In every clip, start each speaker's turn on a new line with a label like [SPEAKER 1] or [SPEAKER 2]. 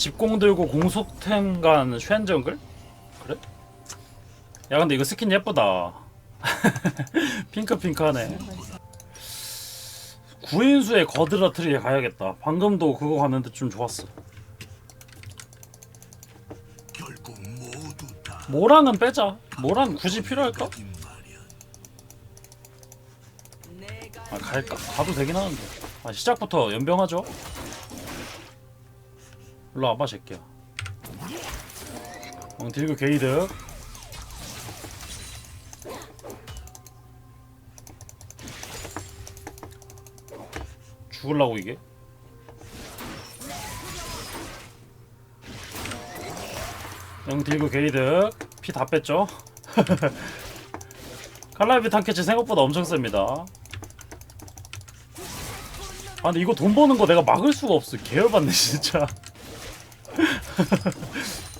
[SPEAKER 1] 집공 들고 공속템 간 쉔정글? 그래? 야 근데 이거 스킨 예쁘다 핑크핑크하네 구인수의 거드라 트리에 가야겠다 방금도 그거 갔는데 좀 좋았어 모랑은 빼자 모랑 굳이 필요할까? 아 갈까? 가도 되긴 하는데 아 시작부터 연병하죠 일로 와봐 새끼야. 응 들고 게이득. 죽을라고 이게? 응 들고 게이득. 피다 뺐죠? 칼라비 탄캐치 생각보다 엄청 셉니다. 아 근데 이거 돈 버는 거 내가 막을 수가 없어. 계열받네 진짜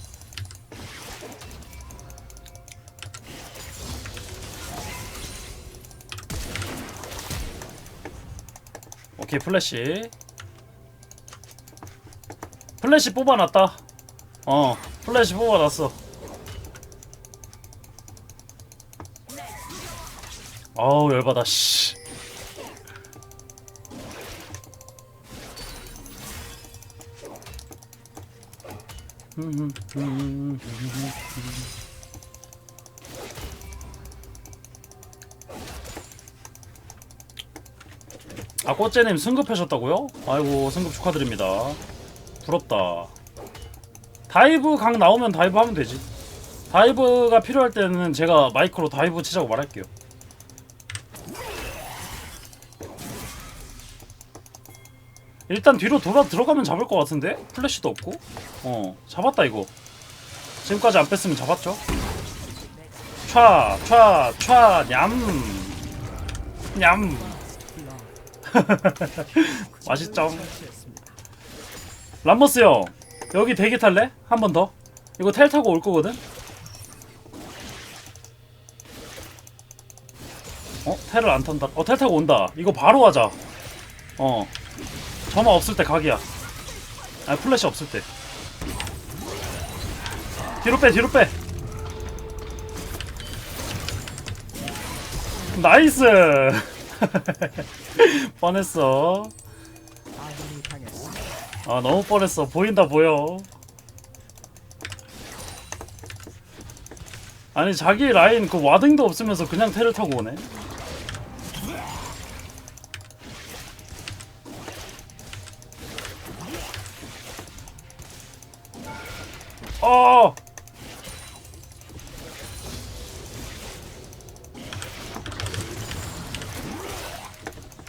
[SPEAKER 1] 오케이 플래시. 플래시 뽑아놨다. 어 플래시 뽑아놨어. 아우 열받아 씨 아 꽃제님 승급하셨다고요? 아이고 승급 축하드립니다. 부럽다. 다이브 강 나오면 다이브 하면 되지. 다이브가 필요할 때는 제가 마이크로 다이브 치자고 말할게요 일단 뒤로 돌아 들어가면 잡을 것 같은데? 플래시도 없고? 어 잡았다 이거. 지금까지 안 뺐으면 잡았죠? 촤촤촤냠냠. 맛있죠? 람머스 형 여기 대기 탈래? 한 번 더? 이거 텔 타고 올 거거든? 어? 텔을 안 탄다. 어 텔 타고 온다. 이거 바로 하자. 어 점화 없을 때 각이야. 아 플래시 없을 때. 뒤로 빼 뒤로 빼. 나이스! 뻔했어. 아 너무 뻔했어. 보인다 보여. 아니 자기 라인 그 와딩도 없으면서 그냥 테를 타고 오네 어.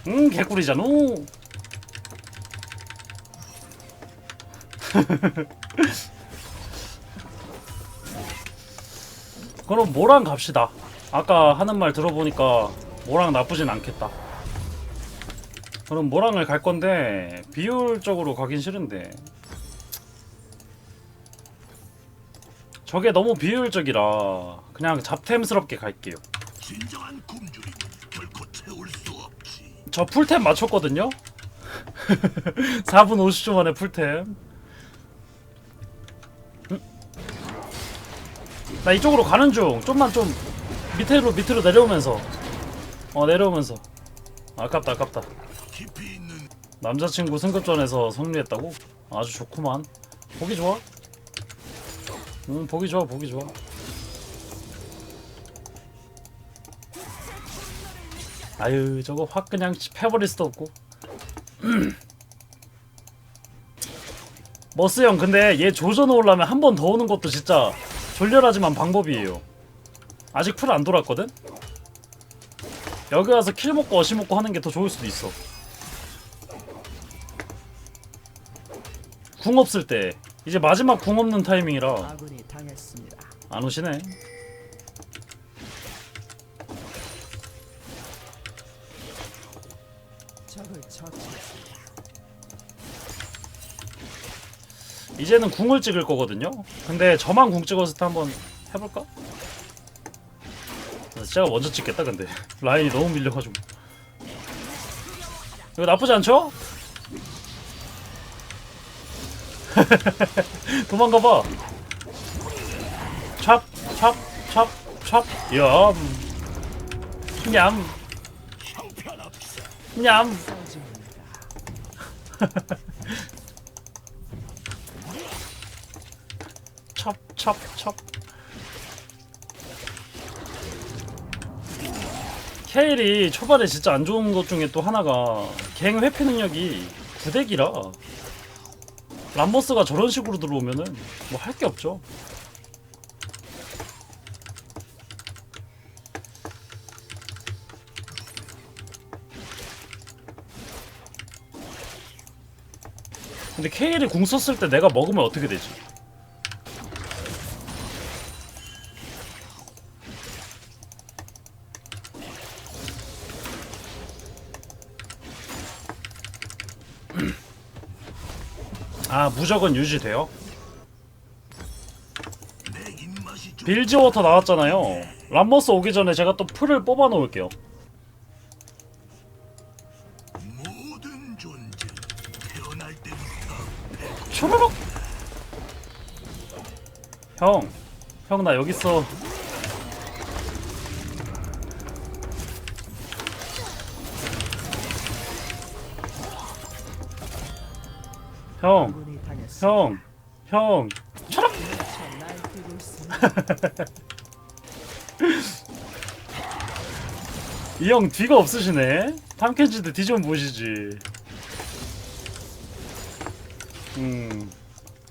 [SPEAKER 1] 음 개꿀이잖아. 그럼 모랑 갑시다. 아까 하는 말 들어보니까 모랑 나쁘진 않겠다. 그럼 모랑을 갈 건데 비율적으로 가긴 싫은데 저게 너무 비효율적이라 그냥 잡템스럽게 갈게요.
[SPEAKER 2] 진정한 굶주림은 결코 채울 수 없지.
[SPEAKER 1] 저 풀템 맞췄거든요? 4분 50초 만에 풀템. 음? 나 이쪽으로 가는 중. 좀만 좀 밑으로 밑으로 내려오면서. 어 내려오면서. 아깝다 아깝다.
[SPEAKER 2] 깊이 있는
[SPEAKER 1] 남자친구 승급전에서 승리했다고? 아주 좋구만. 보기 좋아 응 보기 좋아 보기 좋아. 아유 저거 확 그냥 패버릴 수도 없고. 머스 형 근데 얘 조져 놓으려면 한 번 더 오는 것도 진짜 졸렬하지만 방법이에요. 아직 풀 안 돌았거든? 여기 와서 킬 먹고 어시 먹고 하는 게 더 좋을 수도 있어. 궁 없을 때 이제 마지막 궁 없는 타이밍이라
[SPEAKER 3] 아군이 당했습니다.
[SPEAKER 1] 안 오시네
[SPEAKER 3] 적을 처치했습니다.
[SPEAKER 1] 이제는 궁을 찍을 거거든요 근데 저만 궁 찍었을 때 한번 해볼까? 제가 먼저 찍겠다 근데 라인이 너무 밀려가지고 이거 나쁘지 않죠? 도망가봐. 찹, 찹, 찹, 찹. 야, 냠. 냠. 찹, 찹, 찹. 케일이 초반에 진짜 안 좋은 것 중에 또 하나가 갱 회피 능력이 구대기라 람버스가 저런 식으로 들어오면은 뭐 할 게 없죠. 근데 케일이 궁 썼을 때 내가 먹으면 어떻게 되지? 아 무적은 유지돼요? 빌지워터 나왔잖아요 람버스 오기 전에 제가 또 풀을 뽑아 놓을게요 초로록 형, 형 나 여기 있어. 형. 형, 형, 초록.
[SPEAKER 3] 저 날뛰고 있습니다.
[SPEAKER 1] 이형 뒤가 없으시네. 탐켄지드 뒤 좀 보시지. 음,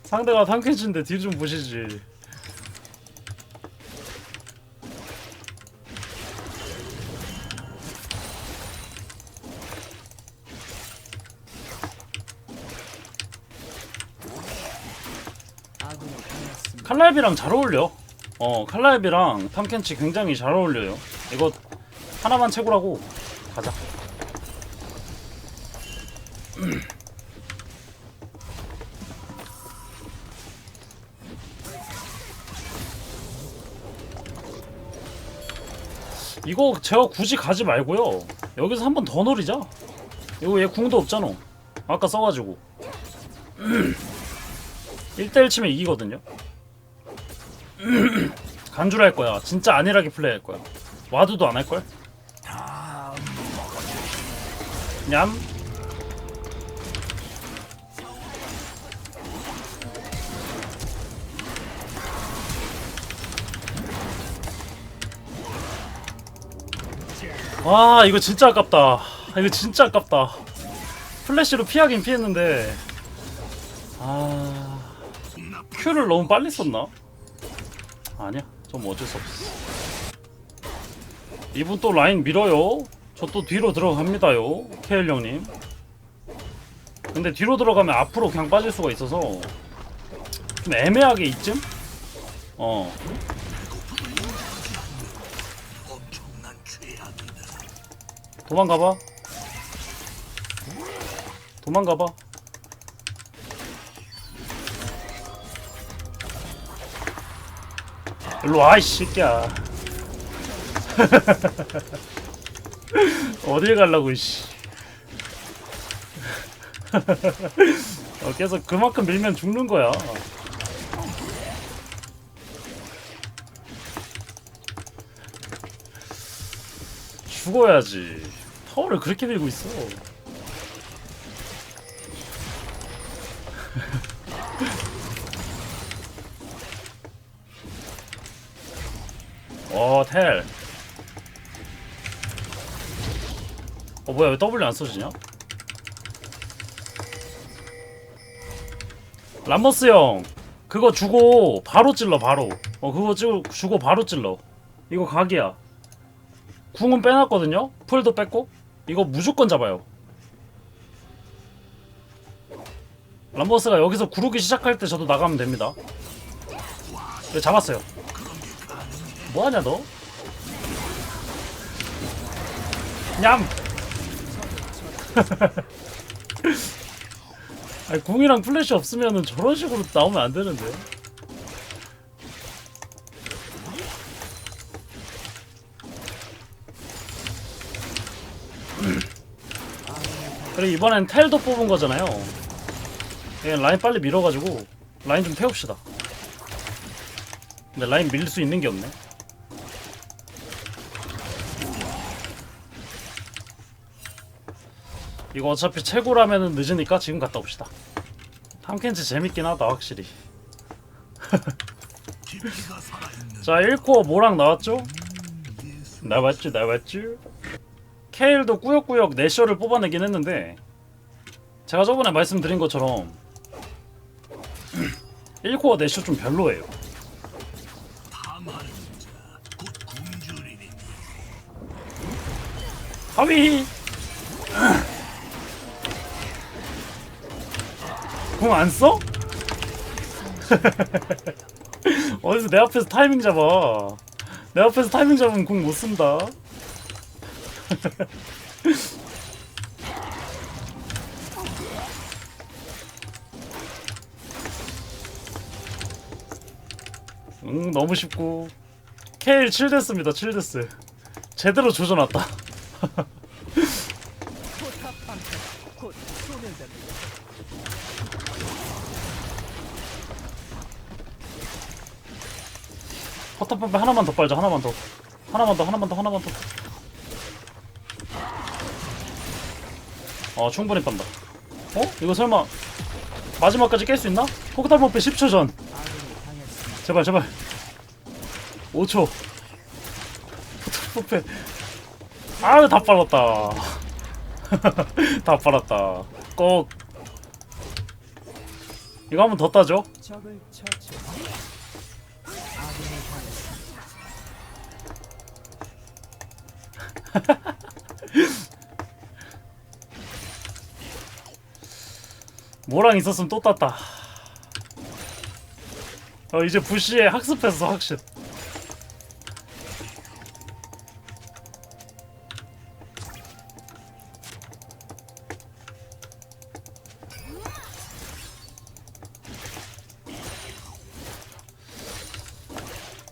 [SPEAKER 1] 상대가 탐켄지인데 뒤 좀 보시지. 칼라이비랑 잘 어울려. 어, 칼라이비랑 탐켄치 굉장히 잘 어울려요. 이거 하나만 채굴하고 가자. 이거 제가 굳이 가지 말고요. 여기서 한 번 더 노리자. 이거 얘 궁도 없잖아. 아까 써가지고. 1대1 치면 이기거든요. 간주를 할 거야. 진짜 안일하게 플레이 할 거야. 와드도 안 할 걸? 냠. 와 이거 진짜 아깝다. 이거 진짜 아깝다. 플래시로 피하긴 피했는데 아 큐를 너무 빨리 썼나? 아니야? 좀 어쩔 수 없어. 이분 또 라인 밀어요. 저 또 뒤로 들어갑니다요 케일 형님. 근데 뒤로 들어가면 앞으로 그냥 빠질 수가 있어서 좀 애매하게 이쯤? 어. 도망가봐. 도망가봐 일로 와, 이 새끼야. 어딜 가려고, 이씨. 어, 계속 그만큼 밀면 죽는 거야. 죽어야지. 타워를 그렇게 밀고 있어. 어, 어, 뭐야, 왜 W 안 써지냐? 람버스 형, 그거 주고 바로 찔러, 바로. 어, 그거 주, 주고 바로 찔러. 이거 각이야. 궁은 빼놨거든요? 풀도 뺐고? 이거 무조건 잡아요. 람버스가 여기서 구르기 시작할 때 저도 나가면 됩니다. 네, 잡았어요. 뭐하냐 너? 냠! 아니 궁이랑 플래시 없으면은 저런 식으로 나오면 안 되는데. 그리고 이번엔 텔도 뽑은 거잖아요. 예, 라인 빨리 밀어가지고 라인 좀 태웁시다. 근데 라인 밀릴 수 있는 게 없네. 이거 어차피 최고라면은 늦으니까 지금 갔다 옵시다. 탐켄치 재밌긴 하다 확실히. 자 1코어 모랑 나왔죠? 나왔죠 나왔죠? 케일도 꾸역꾸역 내셔를 뽑아내긴 했는데 제가 저번에 말씀드린 것처럼 1코어 내셔 좀 별로예요 하위 공 안 써? 어디서 내 앞에서 타이밍 잡아. 내 앞에서 타이밍 잡으면 공 못 쓴다. 응 너무 쉽고. 케일 7데스입니다 7데스. 제대로 조져놨다 포탑పంpe 하나만 더 빨자 하나만 더 하나만 더 하나만 더 하나만 더 어, 충분히 빤다. 어? 이거 설마 마지막까지 깰 수 있나? 포탑 펌프 10초 전. 제발 제발. 5초. 포탑 펌프. 아유 다 빨랐다. 다 빨았다. 꼭. 이거 한 번 더 따죠.
[SPEAKER 3] 적을 처치.
[SPEAKER 1] 뭐랑 있었으면 또 땄다. 어 이제 부시에 학습했어 학습.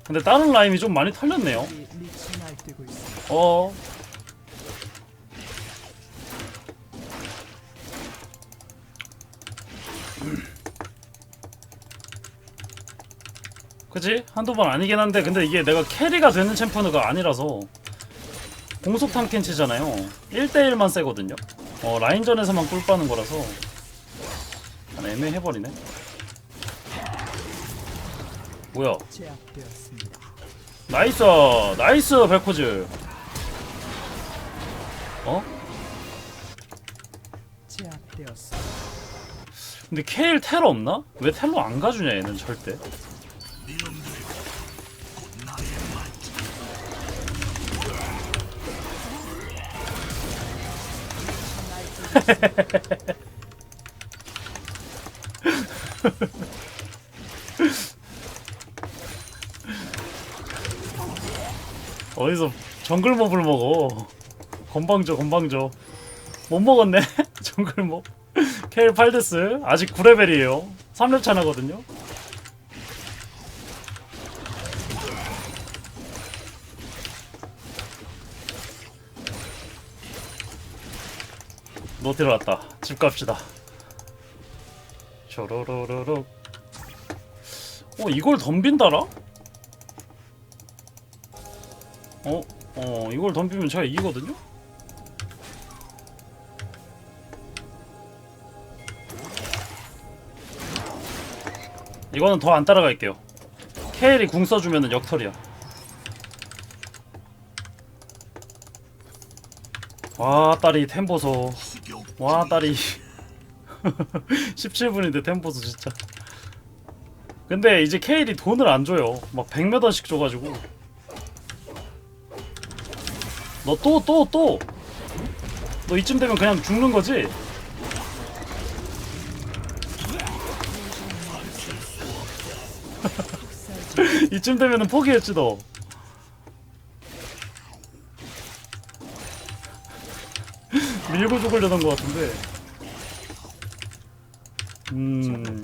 [SPEAKER 1] 근데 다른 라임이 좀 많이 털렸네요. 어. 그치? 한두 번 아니긴 한데 근데 이게 내가 캐리가 되는 챔피언가 아니라서 공속 탐켄치잖아요 1대1만 세거든요 어 라인전에서만 꿀 빠는 거라서 아, 애매해버리네 뭐야. 나이스 나이스 벨코즈 어? 근데 케일 테러 없나? 왜 테러 안 가주냐 얘는 절대 어디서 정글몹을 먹어? 건방져 건방져. 못 먹었네. 정글몹. 케일 8데스. 아직 9레벨이에요. 3렙 차나거든요 노티로 왔다 집 갑시다 쇼로로로로 어 이걸 덤빈다라? 어? 어 이걸 덤비면 제가 이기거든요? 이거는 더 안 따라갈게요 케일이 궁 써주면은 역털이야 와 딸이 템 보소
[SPEAKER 2] 흑역
[SPEAKER 1] 와 딸이. 17분인데 템보소 진짜. 근데 이제 케일이 돈을 안 줘요. 막 100몇 원씩 줘가지고. 너 또 또 또! 너 이쯤 되면 그냥 죽는 거지? 이쯤 되면은 포기했지 너. 밀고 죽으려던 것 같은데. 음.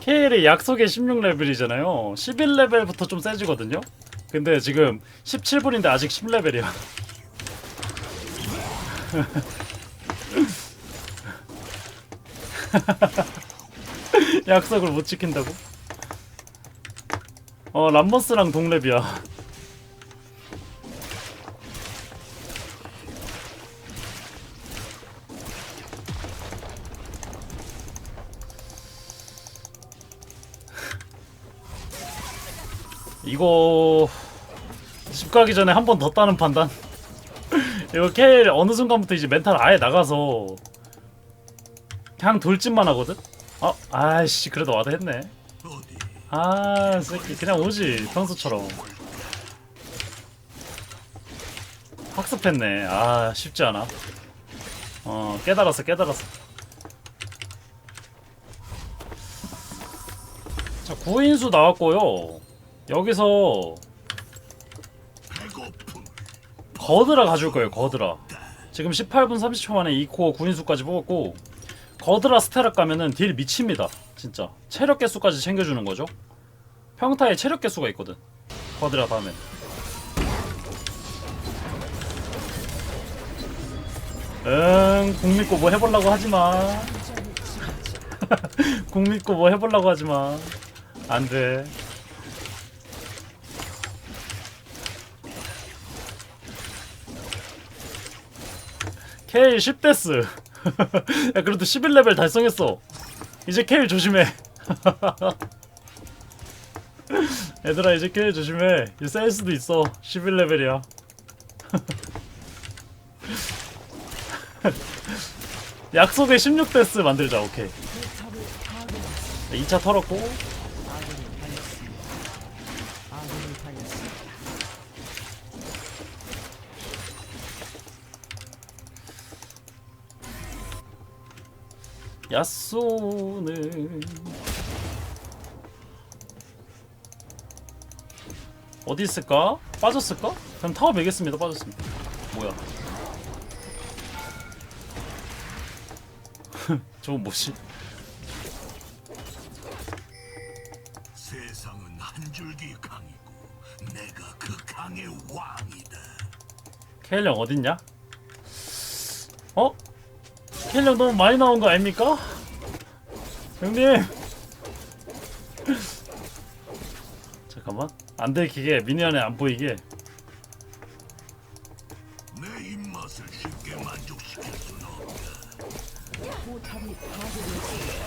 [SPEAKER 1] KL이 약속의 16레벨이잖아요. 11레벨부터 좀 세지거든요. 근데 지금 17분인데 아직 10레벨이야. 약속을 못 지킨다고? 어 람버스랑 동랩이야 이거 집 가기 전에 한 번 더 따는 판단? 이거 케일 어느 순간부터 이제 멘탈 아예 나가서 그냥 돌진만 하거든? 어? 아이씨 그래도 와도 했네. 아 새끼 그냥 오지 평소처럼. 학습했네. 아 쉽지 않아. 어 깨달았어 깨달았어. 자 구인수 나왔고요 여기서 거드라 가줄 거예요 거드라 지금 18분 30초 만에 2코어 구인수까지 뽑았고 거드라 스테락 가면은 딜 미칩니다 진짜 체력 개수까지 챙겨주는 거죠 평타에 체력 개수가 있거든 거드라 다음에 응, 국 믿고 뭐 해보려고 하지마. 국 믿고 뭐 해보려고 하지 마. 안 돼. 케일 10데스. 야, 그래도 11레벨 달성했어. 이제 케일 조심해. 얘들아, 이제 케일 조심해. 이제 셀 수도 있어. 11레벨이야. 약속의 16데스 만들자, 오케이. 2차 털었고, 야쏘는 어디 있을까? 빠졌을까? 그럼 타워 매겠습니다. 빠졌습니다. 뭐야? 저건 뭐지?
[SPEAKER 2] 세상은 한 줄기 강이고 내가 그 강의 왕이다
[SPEAKER 1] 케일 형 어딨냐? 어? 케일 형 너무 많이 나온 거 아닙니까? 형님! 잠깐만 안 들키게 미니언에 안 보이게
[SPEAKER 2] 내 입맛을 쉽게 만족시킬 수는 없다
[SPEAKER 3] 포탑이 파괴되었습니다.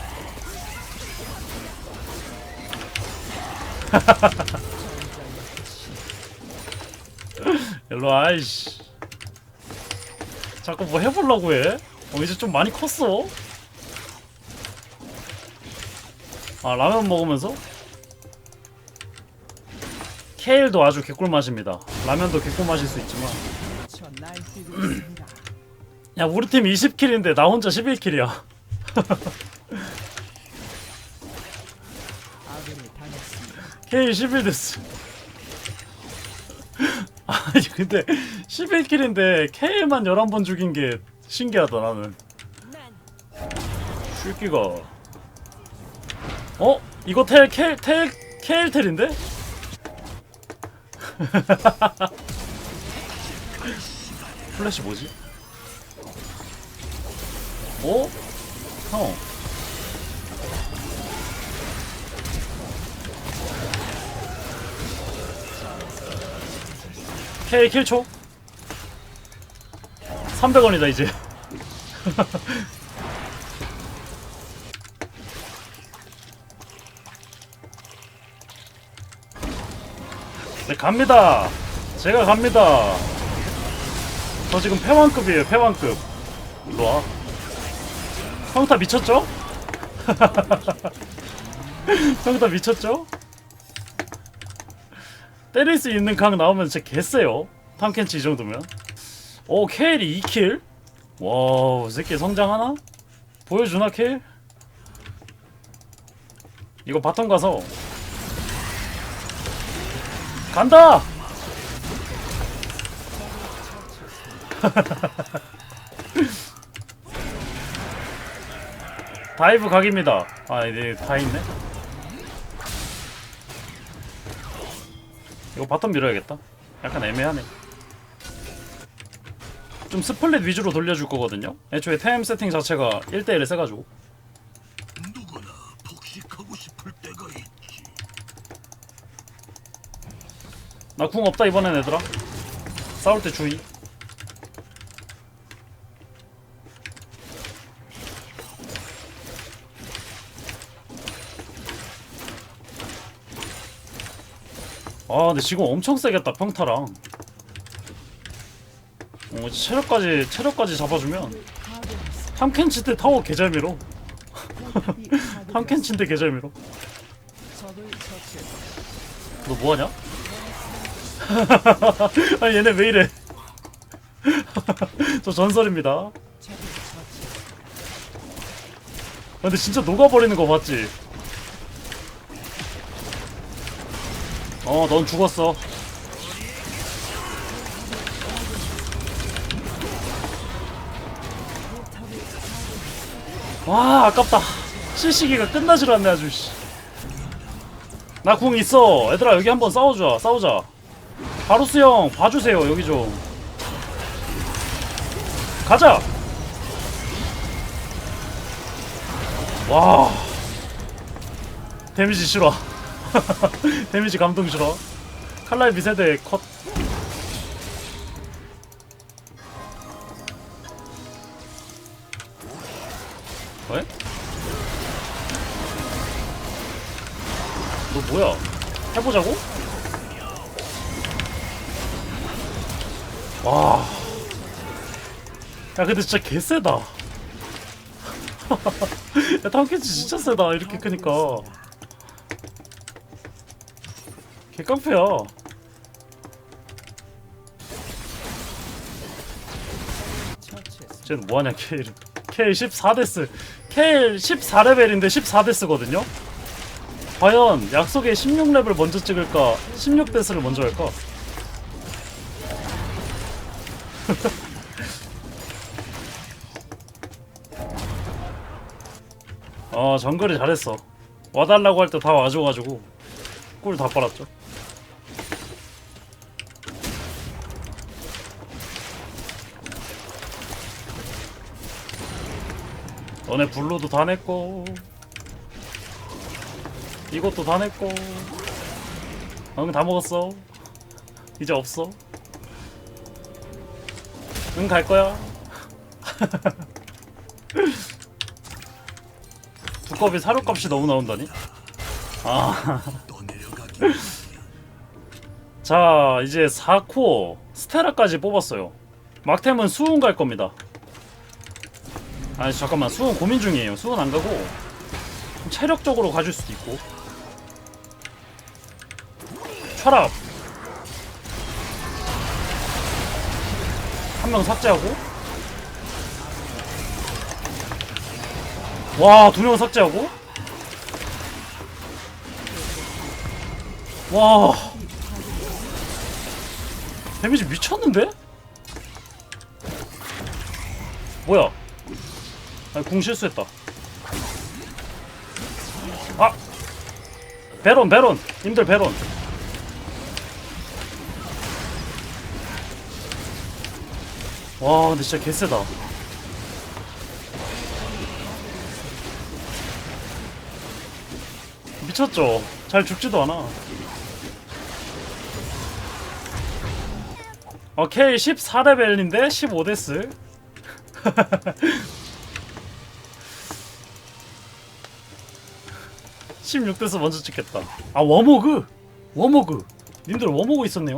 [SPEAKER 1] 일로 아이씨 자꾸 뭐 해보려고 해? 어 이제 좀 많이 컸어 아 라면 먹으면서? 케일도 아주 개꿀 맛입니다 라면도 개꿀 맛일 수 있지만. 야 우리 팀 20킬인데 나 혼자 11킬이야
[SPEAKER 3] 아군을 당했습니다.
[SPEAKER 1] 케일 11 됐어 아니 근데 11킬인데 케일만 11번 죽인 게 신기하다 나는 슈기가 어? 이거 텔, 켈, 텔, 케일 텔인데? 플래시 뭐지? 어? 형 케일 킬초 300원이다 이제 갑니다 제가 갑니다 저 지금 패왕급이에요 패왕급 일로 와 평타 미쳤죠? 평타 미쳤죠? 때릴 수 있는 각 나오면 진짜 개쎄요 탐켄치 이 정도면 오 케일이 2킬? 와우 이 새끼 성장하나? 보여주나 케일? 이거 바텀 가서 간다! 다이브 각입니다. 아, 이제 다 있네. 이거 바텀 밀어야겠다. 약간 애매하네. 좀 스플릿 위주로 돌려줄 거거든요. 애초에 템 세팅 자체가 1대1에 세가지고. 나 궁 없다 이번엔 얘들아 싸울 때 주의 아 근데 지금 엄청 세겠다 평타랑 어 체력까지 체력까지 잡아주면
[SPEAKER 3] 파괴했습니다.
[SPEAKER 1] 탐켄치 때 타워 개잘 밀어
[SPEAKER 3] 포탑이 파괴되었습니다.
[SPEAKER 1] 탐켄치 때 개잘 밀어
[SPEAKER 3] 적을 처치했습니다.
[SPEAKER 1] 너 뭐하냐? 아니 얘네 왜 이래? 저 전설입니다. 아. 근데 진짜 녹아버리는 거 봤지? 어 넌 죽었어. 와 아깝다. 실시기가 끝나질 않네 아주 나궁 있어. 얘들아 여기 한번 싸우자 싸우자 바루스 형 봐주세요 여기 좀 가자 와 데미지 싫어 데미지 감동 싫어 칼날 미세대 컷 왜? 너 뭐야? 해보자고? 야, 근데 진짜 개세다. 야, 탐켄치 진짜 세다. 이렇게 크니까. 개깡패야. 쟤는 뭐하냐, 케일은. 케일 14데스. 케일 14레벨인데 14데스거든요? 과연 약속의 16레벨 먼저 찍을까? 16데스를 먼저 할까? 어, 정글이 잘했어. 와달라고 할 때 다 와줘가지고 꿀 다 빨았죠. 너네 블루도 다 냈고 이것도 다 냈고 응 다 먹었어 이제 없어 응 갈 거야 두꺼비 사료값이 너무 나온다니? 아. 자 이제 4코어 스테라까지 뽑았어요. 막템은 수은 갈 겁니다. 아니 잠깐만. 수은 고민 중이에요. 수은 안 가고 좀 체력적으로 가줄 수도 있고. 철압 한 명 삭제하고 와 두 명 삭제하고 와 데미지 미쳤는데? 뭐야? 아니 궁 실수했다. 아! 베론 베론! 님들 베론! 와 근데 진짜 개쎄다. 미쳤죠? 잘 죽지도 않아. 오케이 14레벨인데 15데스 16데스 먼저 찍겠다 아 워모그 워모그 님들 워모그 있었네요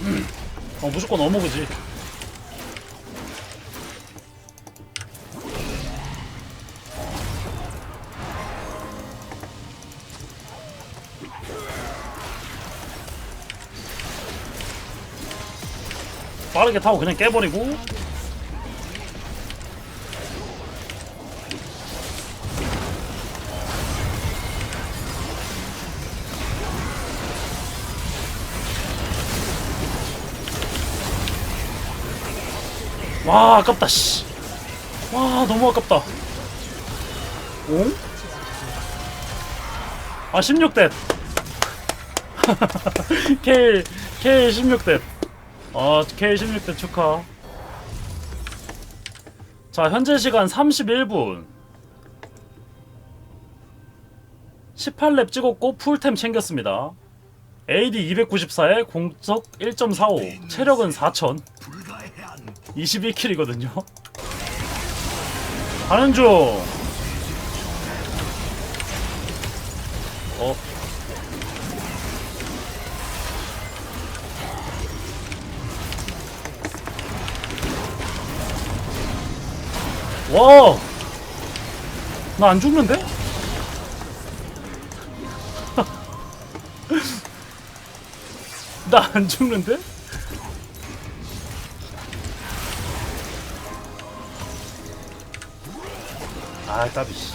[SPEAKER 1] 음. 어 무조건 워모그지 빠르게 타고 그냥 깨버리고. 와 아깝다 씨 와 너무 아깝다. 오? 아 16대. K K 16대 어, K16대 축하. 자, 현재 시간 31분. 18렙 찍었고 풀템 챙겼습니다. AD 294에 공적 1.45 체력은 4000
[SPEAKER 2] 불가해한
[SPEAKER 1] 21킬이거든요 가는 중 와! 나 안 죽는데? 나 안 죽는데? 아, 까비. 씨.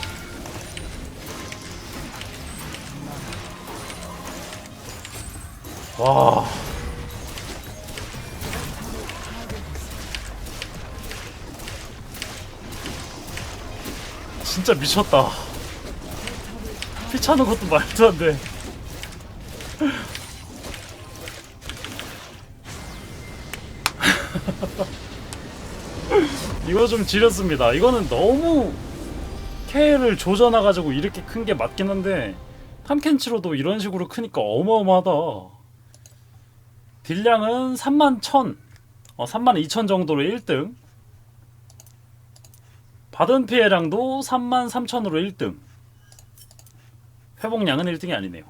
[SPEAKER 1] 와. 진짜 미쳤다. 피 차는 것도 말도 안 돼. 이거 좀 지렸습니다. 이거는 너무 K를 조져놔가지고 이렇게 큰 게 맞긴 한데 탐켄치로도 이런 식으로 크니까 어마어마하다. 딜량은 3만 1000, 어, 3만 2000 정도로 1등. 받은 피해량도 3만 3000으로 1등. 회복량은 1등이 아니네요.